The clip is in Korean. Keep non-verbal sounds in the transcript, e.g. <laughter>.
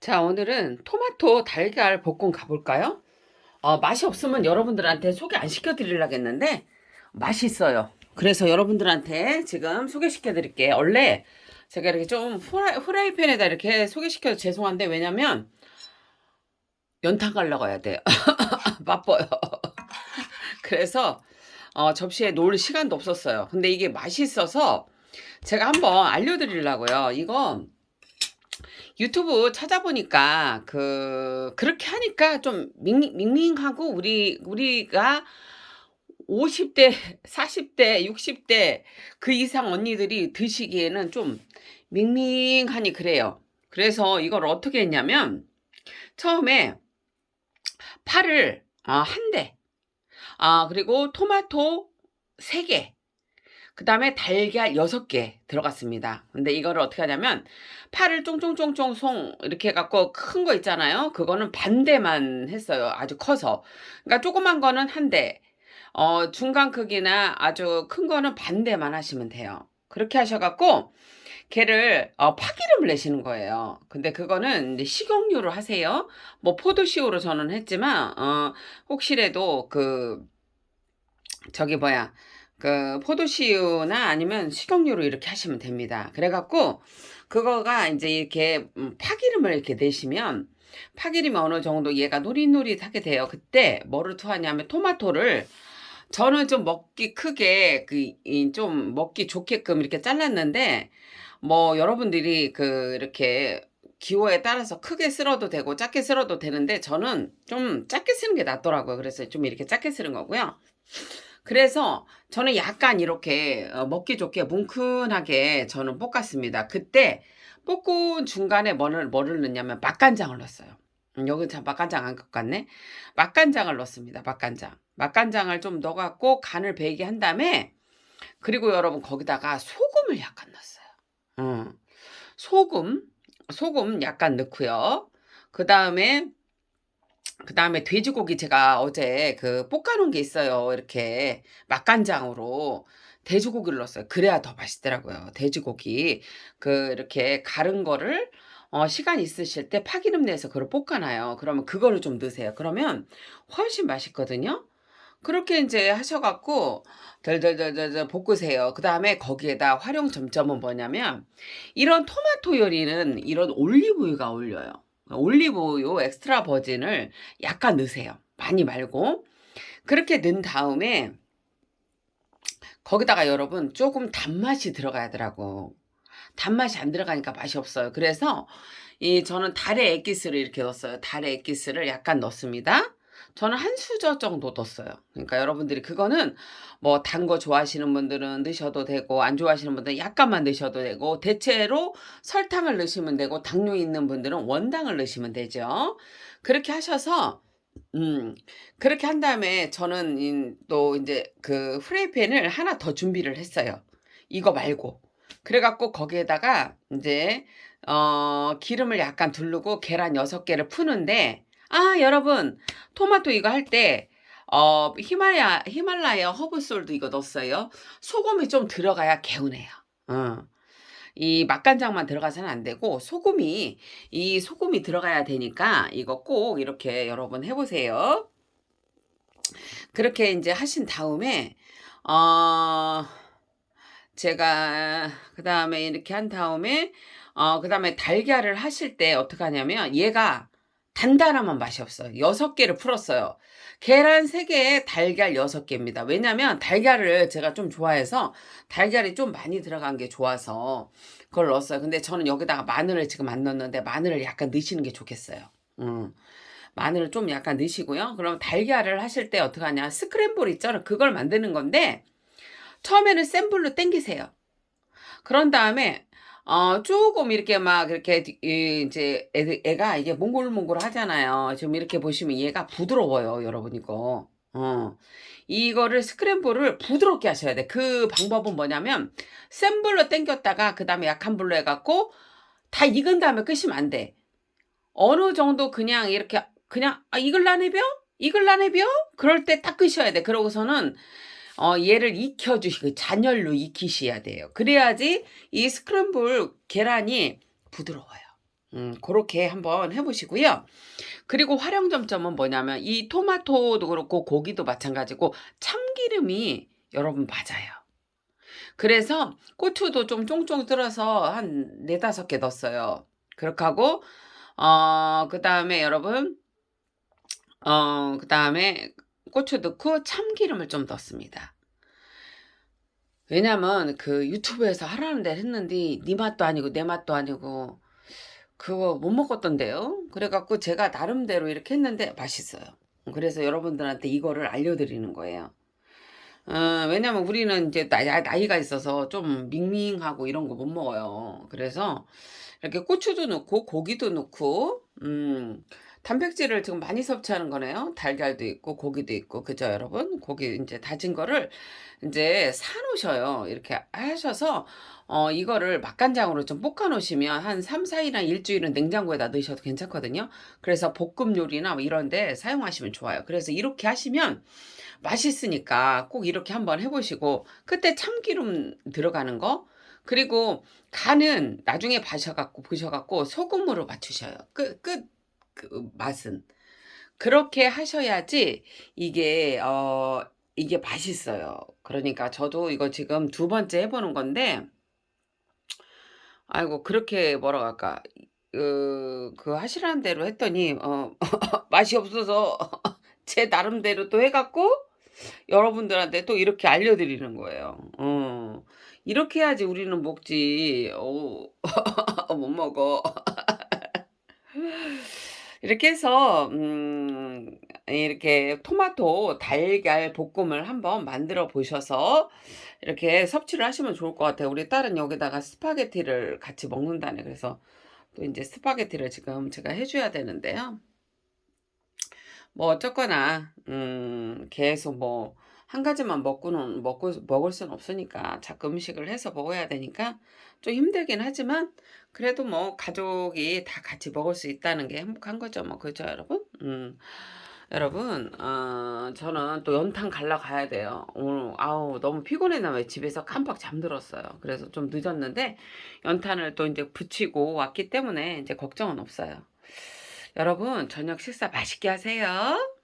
자, 오늘은 토마토 달걀 볶음 가볼까요? 어, 맛이 없으면 여러분들한테 소개 안 시켜드리려고 했는데, 맛있어요. 그래서 여러분들한테 지금 소개시켜 드릴게요. 원래 제가 이렇게 좀 후라이, 후라이팬에다 이렇게 소개시켜서 죄송한데, 왜냐면, 연탄 갈라고 해야 돼요. <laughs> 바빠요. <laughs> 그래서, 어, 접시에 놓을 시간도 없었어요. 근데 이게 맛있어서 제가 한번 알려드리려고요. 이거, 유튜브 찾아보니까 그 그렇게 하니까 좀 밍, 밍밍하고 우리 우리가 50대, 40대, 60대 그 이상 언니들이 드시기에는 좀 밍밍하니 그래요. 그래서 이걸 어떻게 했냐면 처음에 파를 아, 한 대, 아 그리고 토마토 세 개, 그 다음에 달걀 6개 들어갔습니다. 근데 이거를 어떻게 하냐면 파를 쫑쫑쫑쫑 송 이렇게 해갖고 큰 거 있잖아요. 그거는 반대만 했어요. 아주 커서. 그러니까 조그만 거는 한 대, 어, 중간 크기나 아주 큰 거는 반대만 하시면 돼요. 그렇게 하셔갖고 걔를 어, 파기름을 내시는 거예요. 근데 그거는 이제 식용유로 하세요. 뭐 포도씨유로 저는 했지만 어, 혹시라도 그 저기 뭐야 그 포도씨유나 아니면 식용유로 이렇게 하시면 됩니다. 그래갖고 그거가 이제 이렇게 음, 파기름을 이렇게 내시면 파기름이 어느 정도 얘가 노릿노릿하게 돼요. 그때 뭐를 투하냐면 토마토를 저는 좀 먹기 크게 그 좀 먹기 좋게끔 이렇게 잘랐는데 뭐 여러분들이 그 이렇게 기호에 따라서 크게 쓸어도 되고 작게 쓸어도 되는데 저는 좀 작게 쓰는 게 낫더라고요. 그래서 좀 이렇게 작게 쓰는 거고요. 그래서 저는 약간 이렇게 어, 먹기 좋게 뭉근하게 저는 볶았습니다. 그때 볶은 중간에 뭐를, 뭐를 넣냐면 맛간장을 넣었어요. 음, 여기 참 맛간장 안 갔네. 맛간장을 넣습니다. 맛간장. 맛간장을 좀 넣어갖고 간을 배게 한 다음에 그리고 여러분 거기다가 소금을 약간 넣었어요. 음, 소금, 소금 약간 넣고요. 그 다음에 그 다음에 돼지고기 제가 어제 그 볶아 놓은 게 있어요. 이렇게 맛간장으로 돼지고기를 넣었어요. 그래야 더 맛있더라고요. 돼지고기 그 이렇게 가른 거를 어, 시간 있으실 때 파기름 내서 그걸 볶아 놔요. 그러면 그거를 좀 넣으세요. 그러면 훨씬 맛있거든요. 그렇게 이제 하셔 갖고 덜덜덜덜 볶으세요. 그 다음에 거기에다 활용 점점은 뭐냐면 이런 토마토 요리는 이런 올리브유가 어울려요. 올리브유 엑스트라 버진을 약간 넣으세요. 많이 말고. 그렇게 넣은 다음에 거기다가 여러분 조금 단맛이 들어가야 더라고. 단맛이 안 들어가니까 맛이 없어요. 그래서 이 저는 달의 액기스를 이렇게 넣었어요. 달의 액기스를 약간 넣습니다. 저는 한 수저 정도 넣었어요. 그러니까 여러분들이 그거는 뭐 단 거 좋아하시는 분들은 넣으셔도 되고 안 좋아하시는 분들은 약간만 넣으셔도 되고 대체로 설탕을 넣으시면 되고 당뇨 있는 분들은 원당을 넣으시면 되죠. 그렇게 하셔서 음 그렇게 한 다음에 저는 인- 또 이제 그 프라이팬을 하나 더 준비를 했어요. 이거 말고. 그래갖고 거기에다가 이제 어 기름을 약간 두르고 계란 6개를 푸는데 아 여러분 토마토 이거 할 때 어 히말라야 히말라야 허브솔도 이거 넣었어요. 소금이 좀 들어가야 개운해요. 어. 이 맛간장만 들어가서는 안 되고 소금이 이 소금이 들어가야 되니까 이거 꼭 이렇게 여러분 해보세요. 그렇게 이제 하신 다음에 어 제가 그 다음에 이렇게 한 다음에 어그 다음에 달걀을 하실 때 어떻게 하냐면 얘가 단단하면 맛이 없어요. 6개를 풀었어요. 계란 3개에 달걀 6개입니다. 왜냐면 달걀을 제가 좀 좋아해서 달걀이 좀 많이 들어간 게 좋아서 그걸 넣었어요. 근데 저는 여기다가 마늘을 지금 안 넣었는데 마늘을 약간 넣으시는 게 좋겠어요. 음. 마늘을 좀 약간 넣으시고요. 그럼 달걀을 하실 때 어떻게 하냐. 스크램블 있잖아요. 그걸 만드는 건데 처음에는 센 불로 땡기세요. 그런 다음에 어 조금 이렇게 막 이렇게 이 이제 애 애가 이게 몽골몽골 하잖아요. 지금 이렇게 보시면 얘가 부드러워요, 여러분 이거. 어. 이거를 스크램블을 부드럽게 하셔야 돼. 그 방법은 뭐냐면 센 불로 땡겼다가 그다음에 약한 불로 해 갖고 다 익은 다음에 끄시면 안 돼. 어느 정도 그냥 이렇게 그냥 아 익을라네 벼? 익을라네 벼? 그럴 때 딱 끄셔야 돼. 그러고서는 어, 얘를 익혀주시고 잔열로 익히셔야 돼요. 그래야지 이 스크램블 계란이 부드러워요. 음, 그렇게 한번 해보시고요. 그리고 활용점점은 뭐냐면 이 토마토도 그렇고 고기도 마찬가지고 참기름이 여러분 맞아요. 그래서 고추도 좀 쫑쫑 들어서 한 네다섯 개 넣었어요. 그렇게 하고 어, 그 다음에 여러분 어, 그 다음에 고추 넣고 참기름을 좀 넣습니다. 왜냐면 그 유튜브에서 하라는 대로 했는데 네 맛도 아니고 내 맛도 아니고 그거 못 먹었던데요. 그래갖고 제가 나름대로 이렇게 했는데 맛있어요. 그래서 여러분들한테 이거를 알려드리는 거예요. 어, 왜냐면 우리는 이제 나이, 나이가 있어서 좀 밍밍하고 이런 거 못 먹어요. 그래서 이렇게 고추도 넣고 고기도 넣고 음, 단백질을 지금 많이 섭취하는 거네요. 달걀도 있고 고기도 있고 그죠 여러분? 고기 이제 다진 거를 이제 사 놓으셔요. 이렇게 하셔서 어 이거를 맛간장으로 좀 볶아 놓으시면 한 3, 4일이나 일주일은 냉장고에다 넣으셔도 괜찮거든요. 그래서 볶음 요리나 뭐 이런 데 사용하시면 좋아요. 그래서 이렇게 하시면 맛있으니까 꼭 이렇게 한번 해보시고 그때 참기름 들어가는 거 그리고 간은 나중에 봐셔갖고 보셔갖고 소금으로 맞추셔요. 끝, 끝, 그 맛은. 그렇게 하셔야지 이게, 어, 이게 맛있어요. 그러니까 저도 이거 지금 두 번째 해보는 건데, 아이고, 그렇게 뭐라고 할까. 그, 그 하시라는 대로 했더니, 어, <laughs> 맛이 없어서 <laughs> 제 나름대로 또 해갖고, 여러분들한테 또 이렇게 알려드리는 거예요. 어, 이렇게 해야지 우리는 먹지. 어, <laughs> 못 먹어. 이렇게 해서 음, 이렇게 토마토 달걀 볶음을 한번 만들어 보셔서 이렇게 섭취를 하시면 좋을 것 같아요. 우리 딸은 여기다가 스파게티를 같이 먹는다네. 그래서 또 이제 스파게티를 지금 제가 해줘야 되는데요. 뭐 어쨌거나 음, 계속 뭐 한 가지만 먹고는 먹고 먹을 수는 없으니까 자꾸 음식을 해서 먹어야 되니까 좀 힘들긴 하지만 그래도 뭐 가족이 다 같이 먹을 수 있다는 게 행복한 거죠. 뭐 그죠, 여러분? 음. 여러분, 어, 저는 또 연탄 갈라 가야 돼요. 오늘, 아우, 너무 피곤했나 왜 집에서 깜빡 잠들었어요. 그래서 좀 늦었는데, 연탄을 또 이제 붙이고 왔기 때문에 이제 걱정은 없어요. 여러분, 저녁 식사 맛있게 하세요.